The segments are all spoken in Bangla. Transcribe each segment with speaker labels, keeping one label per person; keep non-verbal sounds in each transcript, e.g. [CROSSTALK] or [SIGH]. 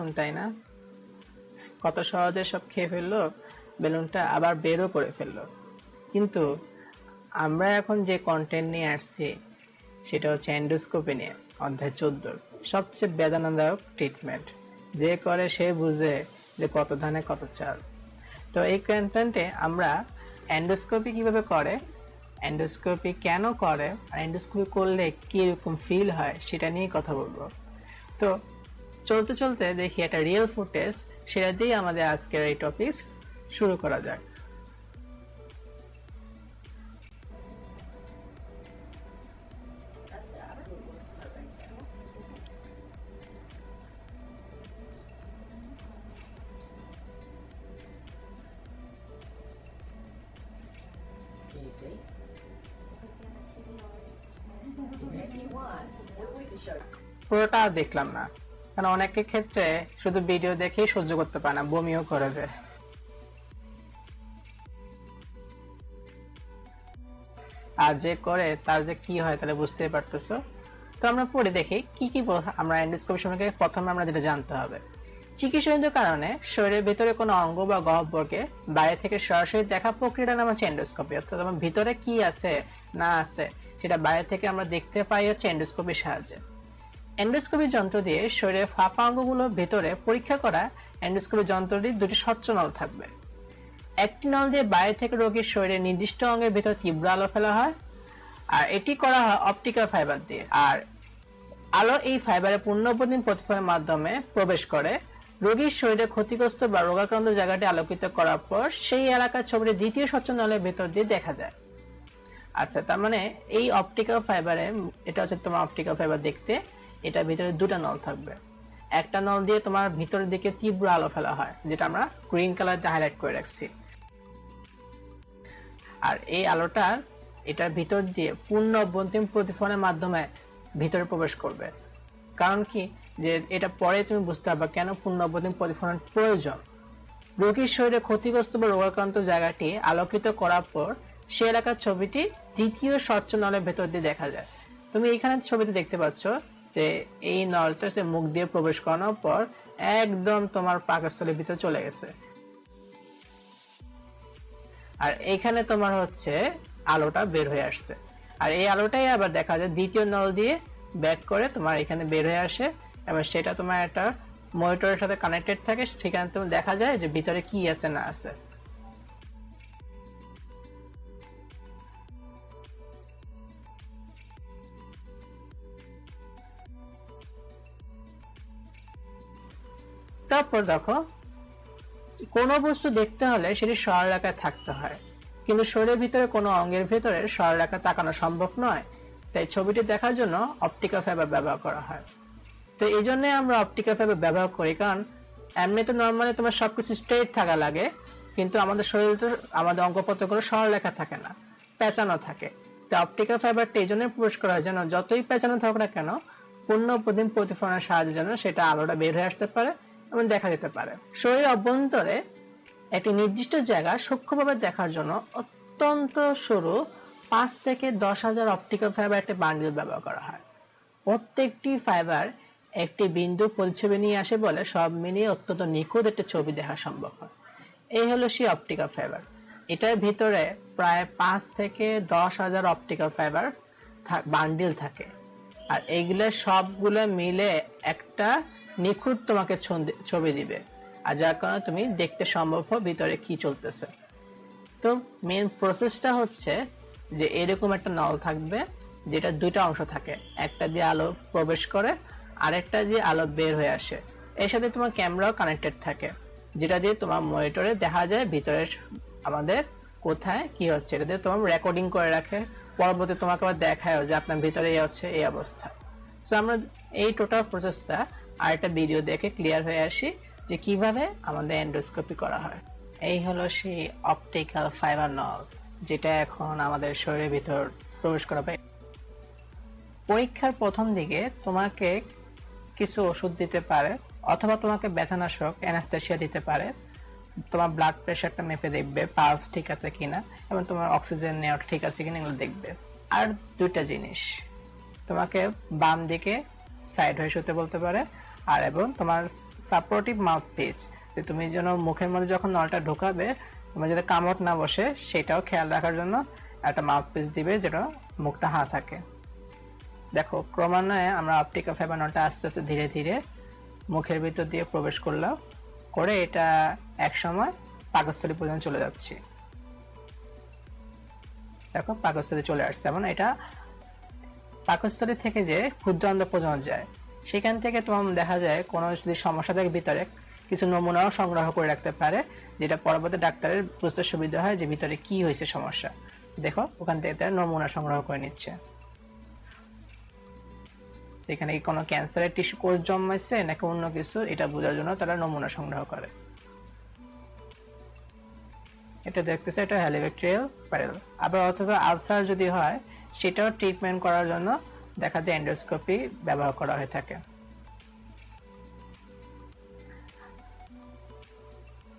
Speaker 1: দারুণ তাই না? কত সহজে সব খেয়ে ফেলল, বেলুনটা আবার বেরও করে ফেলল। কিন্তু আমরা এখন যে কন্টেন্ট নিয়ে আসছি, সেটা হচ্ছে এন্ডোস্কোপি নিয়ে, অধ্যায় চোদ্দ। সবচেয়ে বেদনাদায়ক ট্রিটমেন্ট যে করে সে বুঝে যে কত ধানে কত চাল। তো এই কন্টেন্টে আমরা এন্ডোস্কোপি কীভাবে করে এন্ডোস্কোপি কেন করে, আর এন্ডোস্কোপি করলে কি রকম ফিল হয়, সেটা নিয়ে কথা বলব। তো চলতে চলতে দেখি একটা রিয়েল ফুটেজ সেটা দিয়ে আমাদের আজকের এই টপিক শুরু করা যাক. পুরোটা আর দেখলাম না। কারণ অনেকের ক্ষেত্রে শুধু ভিডিও দেখেই সহ্য করতে পারে না, বমিও করে দেয়। আর যে করে, তার যে কি হয় তাহলে বুঝতেই পারতেছো। তো আমরা পড়ে দেখি কি কি আমরা এন্ডোস্কোপি সম্পর্কে প্রথমে আমরা যেটা জানতে হবে। চিকিৎসাজনিত কারণে শরীরের ভিতরে কোনো অঙ্গ বা গহ্বরকে বাইরে থেকে সরাসরি দেখা প্রক্রিয়াটা নাম হচ্ছে এন্ডোস্কোপি অর্থাৎ আমার ভিতরে কি আছে, না আছে, সেটা বাইরে থেকে আমরা দেখতে পাই হচ্ছে এন্ডোস্কোপির সাহায্যে। এন্ডোস্কোপি যন্ত্র দিয়ে শরীরের ফাঁপা অঙ্গগুলো ভেতরে পরীক্ষা করা এন্ডোস্কোপি যন্ত্রটির দুটি স্বচ্ছ নল থাকবে। একটি নল দিয়ে বাইরে থেকে রোগীর শরীরের নির্দিষ্ট অঙ্গের ভেতর তীব্র আলো ফেলা হয়, আর এটি করা হয় অপটিক্যাল ফাইবার দিয়ে। আর আলো এই ফাইবারে পূর্ণপ্রতিম প্রতিফলনের মাধ্যমে প্রবেশ করে। রোগীর শরীরে ক্ষতিগ্রস্ত বা রোগাক্রান্ত জায়গাটি আলোকিত করার পর সেই এলাকার ছবিটি দ্বিতীয় স্বচ্ছ নলের ভেতর দিয়ে দেখা যায়। আচ্ছা তার মানে এই অপটিক্যাল ফাইবারে, এটা হচ্ছে তোমার অপটিক্যাল ফাইবার দেখতে। এটা ভিতরে দুটো নল থাকবে। একটা নল দিয়ে তোমার ভিতরের দিকে তীব্র আলো ফেলা হয়, যেটা আমরা গ্রিন কালার দিয়ে হাইলাইট করে রাখছি। আর এই আলোটা এটার ভিতর দিয়ে পূর্ণ অভ্যন্তরীণ প্রতিফলনের মাধ্যমে ভিতরে প্রবেশ করবে। কারণ কি? যে এটা পরে তুমি বুঝতে পারবে কেন পূর্ণ অভ্যন্তরীণ প্রতিফলন প্রয়োজন। রোগীর শরীরে ক্ষতিগ্রস্ত বা রোগাক্রান্ত জায়গাটি আলোকিত করার পর সে এলাকার ছবিটি দ্বিতীয় স্বচ্ছ নলের ভেতর দিয়ে দেখা যায়। তুমি এখানে ছবিতে দেখতে পাচ্ছ যে এই নলটা সে মুখ দিয়ে প্রবেশ করানোর পর একদম তোমার পাকস্থলীর ভিতর চলে গেছে। আর এখানে তোমার হচ্ছে আলোটা বের হয়ে আসছে। আর এই আলোটাই আবার দেখা যায় দ্বিতীয় নল দিয়ে ব্যাক করে তোমার এখানে বের হয়ে আসে এবং সেটা তোমার একটা মনিটরের সাথে কানেক্টেড থাকে, সেখানে তুমি দেখা যায় যে ভিতরে কি আছে না আছে। তারপর দেখো, কোনো বস্তু দেখতে হলে সেটি সরলরেখায় থাকতে হয়। কিন্তু শরীরের ভিতরে কোনো অঙ্গের ভিতরে সরলরেখা তাকানো সম্ভব নয়। তাই ছবিটি দেখার জন্য অপটিক্যাল ফাইবার ব্যবহার করা হয়। তো এই জন্য আমরা অপটিক্যাল ফাইবার ব্যবহার করি, কারণ এমনিতে নর্মালি তোমার সবকিছু স্ট্রেট থাকা লাগে, কিন্তু আমাদের শরীরে তো আমাদের অঙ্গপত্রগুলো সরলরেখা থাকে না পেঁচানো থাকে। তো অপটিক্যাল ফাইবারটা এই জন্য প্রবেশ করা হয় যেন যতই পেঁচানো থাকুক না কেন, পূর্ণ প্রতিফলনের সাহায্যে যেন সেটা আলোটা বের হয়ে আসতে পারে এবং দেখা যেতে পারে। শরীরের অভ্যন্তরে একটি নির্দিষ্ট জায়গা সূক্ষ্মভাবে দেখার জন্য অত্যন্ত সরু পাঁচ থেকে দশ হাজার অপটিক্যাল ফাইবার একটি বান্ডিল ব্যবহার করা হয়। প্রত্যেকটি ফাইবার একটি বিন্দু প্রতিচ্ছবি নিয়ে আসে বলে সব মিলিয়ে অত্যন্ত নিখুঁত একটি ছবি দেখা সম্ভব হয়। এই হলো সেই অপটিক্যাল ফাইবার। এটার ভিতরে প্রায় পাঁচ থেকে দশ হাজার অপটিক্যাল ফাইবার বান্ডিল থাকে। আর এইগুলো সবগুলো মিলে একটা নিখুঁত তোমাকে ছবি দিবে। আর যার কারণে তুমি দেখতে সম্ভব হবে ভিতরে কি চলতেছে। তো মেন প্রসেসটা হচ্ছে যে এরকম একটা নল থাকবে, যেটা দুইটা অংশ থাকে। একটা দিয়ে আলো প্রবেশ করে, আরেকটা দিয়ে আলো বের হয়ে আসে। এর সাথে তোমার ক্যামেরাও কানেক্টেড থাকে, যেটা দিয়ে তোমার মনিটরে দেখা যায় ভিতরে আমাদের কোথায় কি হচ্ছে। এটা দিয়ে তোমার রেকর্ডিং করে রাখে। পরবর্তী তোমাকে আবার দেখায় যে আপনার ভিতরে এই হচ্ছে এই অবস্থা। সো আমরা এই টোটাল প্রসেসটা আর একটা ভিডিও দেখে ক্লিয়ার হয়ে আসি যে কীভাবে আমাদের এন্ডোস্কোপি করা হয়। এই হলো সেই অপটিক্যাল ফাইবার নল যেটা এখন আমাদের শরীরের ভিতর প্রবেশ করা পায়। পরীক্ষার প্রথম দিকে তোমাকে কিছু ওষুধ দিতে পারে, অথবা তোমাকে ব্যথানাশক অ্যানাস্থেশিয়া দিতে পারে। তোমার ব্লাড প্রেশারটা মেপে দেখবে পালস ঠিক আছে কিনা, এবং তোমার অক্সিজেন নেওয়া ঠিক আছে কিনা এগুলো দেখবে। আর দুইটা জিনিস, তোমাকে বাম দিকে সাইড হয়ে শুতে বলতে পারে আর এবং তোমার সাপোর্টিভ মাউথ পিস যে তুমি যেন মুখের মধ্যে যখন নলটা ঢোকাবে, তোমার যাতে কামড় না বসে, সেটাও খেয়াল রাখার জন্য একটা মাউথ পিস দিবে যেটা মুখটা হা থাকে। দেখো, ক্রমান্বয়ে আমরা অপটিক্যাল ফাইবার নলটা আস্তে আস্তে ধীরে ধীরে মুখের ভিতর দিয়ে প্রবেশ করলাম, করে এটা এক সময় পাকস্থলী পর্যন্ত চলে যাচ্ছে। দেখো, পাকস্থলী চলে আসছে। এবং এটা পাকস্থলী থেকে যে ক্ষুদ্রান্ত পর্যন্ত যায় সেখান থেকে তোমার দেখা যায় কোনো যদি সমস্যা থাকে ভিতরে, কিছু নমুনাও সংগ্রহ করে রাখতে পারে, যেটা পরবর্তী ডাক্তারের বুঝতে সুবিধা হয় যে ভিতরে কি হয়েছে সমস্যা। দেখো, ওখান থেকে তারা নমুনা সংগ্রহ করে নিচ্ছে। সেখানে কি কোনো ক্যান্সারের টিস্যু কোষ জন্মাইছে নাকি অন্য কিছু, এটা বোঝার জন্য তারা নমুনা সংগ্রহ করে। এটা দেখতেছে এটা হ্যালিব্যাকটেরিয়াল প্যারেল আবার অথবা আলসার যদি হয়, সেটাও ট্রিটমেন্ট করার জন্য দেখা যায় এন্ডোস্কোপি ব্যবহার করা হয়ে থাকে।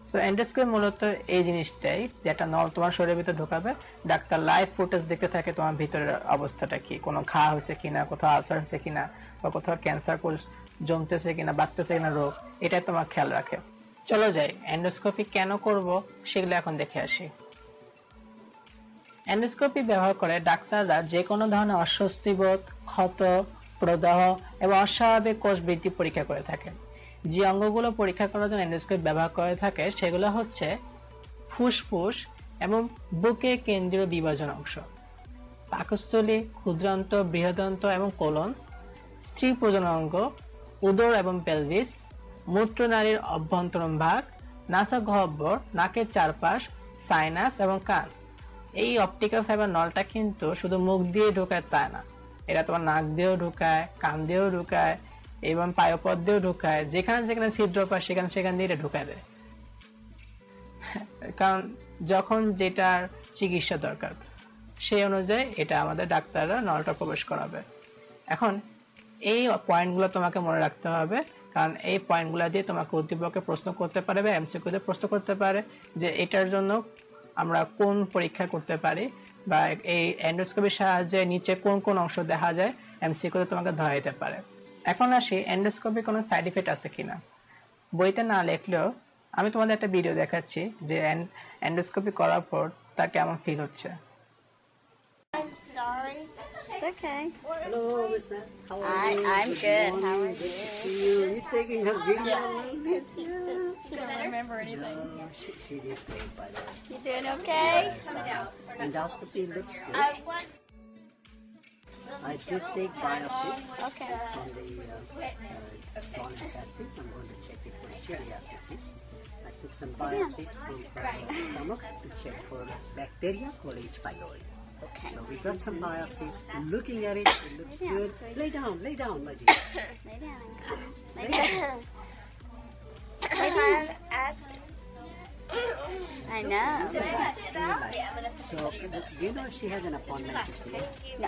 Speaker 1: সো এন্ডোস্কোপি মূলত এই জিনিসটাই যেটা নল তোমার শরীরের ভিতরে ঢোকাবে, ডাক্তার লাইভ ফুটেজ দেখতে থাকে তোমার ভিতরের অবস্থাটা কি, কোনো ঘা হয়েছে কিনা, কোথাও আলসার হয়েছে কিনা, বা কোথাও ক্যান্সার কোষ জমতেছে কিনা, বাড়তেছে কিনা রোগ এটা তোমার খেয়াল রাখে। চলো যাই এন্ডোস্কোপি কেন করব সেগুলো এখন দেখে আসি। এন্ডোস্কোপি ব্যবহার করে ডাক্তাররা যে কোনো ধরনের অস্বস্তি বোধ ক্ষত, প্রদাহ এবং অস্বাভাবিক কোষ বৃদ্ধি পরীক্ষা করে থাকেন যে অঙ্গগুলো পরীক্ষা করার জন্য এন্ডোস্কোপি ব্যবহার করে থাকে, সেগুলো হচ্ছে ফুসফুস এবং বুকে কেন্দ্রীয় বিভাজন অংশ। পাকস্থলী, ক্ষুদ্রান্ত, বৃহদন্ত এবং কোলন, স্ত্রী প্রজননাঙ্গ উদর এবং পেলভিস মূত্রনালীর অভ্যন্তরণ ভাগ, নাসা গহ্বর, নাকের চারপাশ সাইনাস এবং কান। এই অপটিক্যাল ফাইবার নলটা কিন্তু শুধু মুখ দিয়ে ঢোকায় তা না। এটা তোমার নাক দিয়েও ঢুকায়, কান দিয়েও ঢুকায়, এবং পায়পথ দিয়েও ঢুকায়। যেখানে যেখানে ছিদ্র পায়, সেখানে সেখান দিয়ে এটা ঢুকায় দেয়। কারণ যখন যেটার চিকিৎসা দরকার, সেই অনুযায়ী এটা আমাদের ডাক্তাররা নলটা প্রবেশ করাবে। এখন এই পয়েন্টগুলো তোমাকে মনে রাখতে হবে, কারণ এই পয়েন্টগুলো দিয়ে তোমাকে উদ্দীপকে প্রশ্ন করতে পারে বা এমসিকিউতে প্রশ্ন করতে পারে যে এটার জন্য আমরা কোন পরীক্ষা করতে পারি বা এই এন্ডোস্কোপির সাহায্যে নিচে কোন কোন অংশ দেখা যায় এমসিকিউতে তোমাকে ধরা দিতে পারে। এখন আসি এন্ডোস্কোপি কোনো সাইড এফেক্ট আছে কিনা? বইতে না লেখলেও আমি তোমাদের একটা ভিডিও দেখাচ্ছি যে এন্ডোস্কোপি করার পর তা কেমন ফিল হচ্ছে।
Speaker 2: Okay.
Speaker 3: Hello, Miss Matt. How are
Speaker 2: I-
Speaker 3: you?
Speaker 2: I'm good. How are
Speaker 3: Good to
Speaker 2: you?
Speaker 3: see you. You taking her video? Yes.
Speaker 2: She doesn't remember anything.
Speaker 3: Uh, she, she did great, by the way.
Speaker 2: You doing okay?
Speaker 3: Yes, uh, endoscopy looks good.
Speaker 4: I want
Speaker 3: I did take biopsies
Speaker 2: Okay.
Speaker 3: from the uh, uh, intestine. I'm going to check it for celiac disease. I took some biopsies from the stomach to check for bacteria called H. pylori. So we've got some biopsies. Looking at it, it looks
Speaker 2: Lay down,
Speaker 3: good.
Speaker 2: sweetie.
Speaker 3: Lay down, lay down, my dear. [COUGHS]
Speaker 2: Lay down. Lay down. [COUGHS]
Speaker 4: I'm [COUGHS] at
Speaker 2: I know.
Speaker 3: So, do you know if she has an appointment to see?
Speaker 2: No.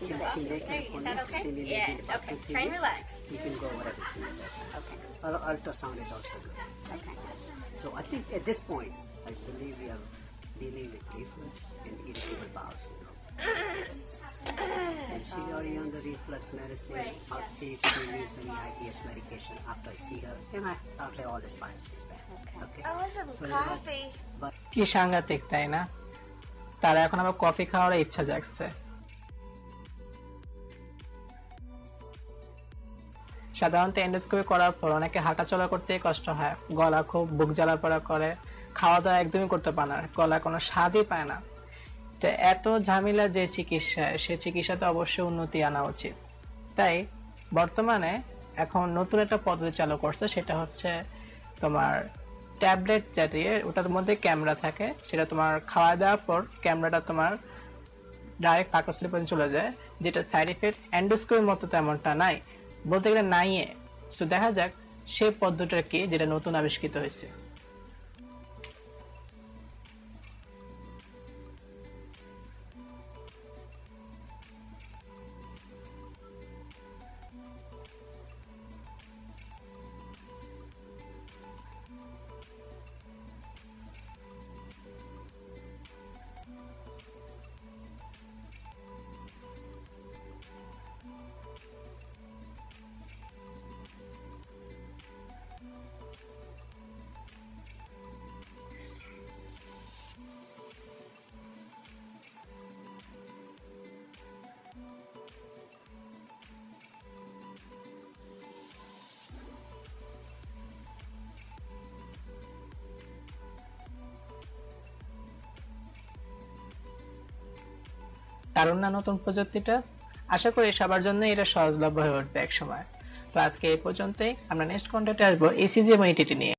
Speaker 3: Can she make an appointment to see me maybe in about two, three weeks? You can go wherever she wants.
Speaker 2: Okay.
Speaker 3: Ul- Ultrasound is also good.
Speaker 2: Okay.
Speaker 3: Yes. So I think at this point, I believe we are dealing with reflux and irritable bowel syndrome. Yes. And she's already on the reflux medicine. Right, I'll see if she needs any IBS medication after I see her. And I, I'll play all this biopsies back. Okay.
Speaker 4: I want some
Speaker 3: So,
Speaker 4: coffee.
Speaker 3: But
Speaker 1: কি সাংঘাতিক তাই না তারা এখন আবার কফি খাওয়ার ইচ্ছা জাগছে সাধারণত এন্ডোস্কোপি করার পর অনেকে হাঁটাচলা করতে কষ্ট হয় গলা খুব বুক জ্বালা পড়া করে খাওয়া দাওয়া একদমই করতে পারে না গলা কোনো স্বাদই পায় না। তো এত ঝামেলা যে চিকিৎসা, সে চিকিৎসাতে অবশ্যই উন্নতি আনা উচিত। তাই বর্তমানে এখন নতুন একটা পদ্ধতি চালু করছে, সেটা হচ্ছে তোমার ট্যাবলেট জাতীয়, ওটার মধ্যে ক্যামেরা থাকে, সেটা তোমার খাওয়া দাওয়ার পর ক্যামেরাটা তোমার ডাইরেক্ট পাকস্থলী পর্যন্ত চলে যায়, যেটা সাইড ইফেক্ট অ্যান্ডোস্কোপির মতো তেমনটা নাই। বলতে গেলে নাই তো দেখা যাক, সেই পদ্ধতিটা কি, যেটা নতুন আবিষ্কৃত হয়েছে। দারুণ না নতুন প্রযুক্তিটা? আশা করি সবার জন্য এটা সহজলভ্য হয়ে উঠবে এক সময় তো আজকে এই পর্যন্তই। আমরা নেক্সট কন্টেন্টে আসব। এসিজি এবং ইটিটি নিয়ে।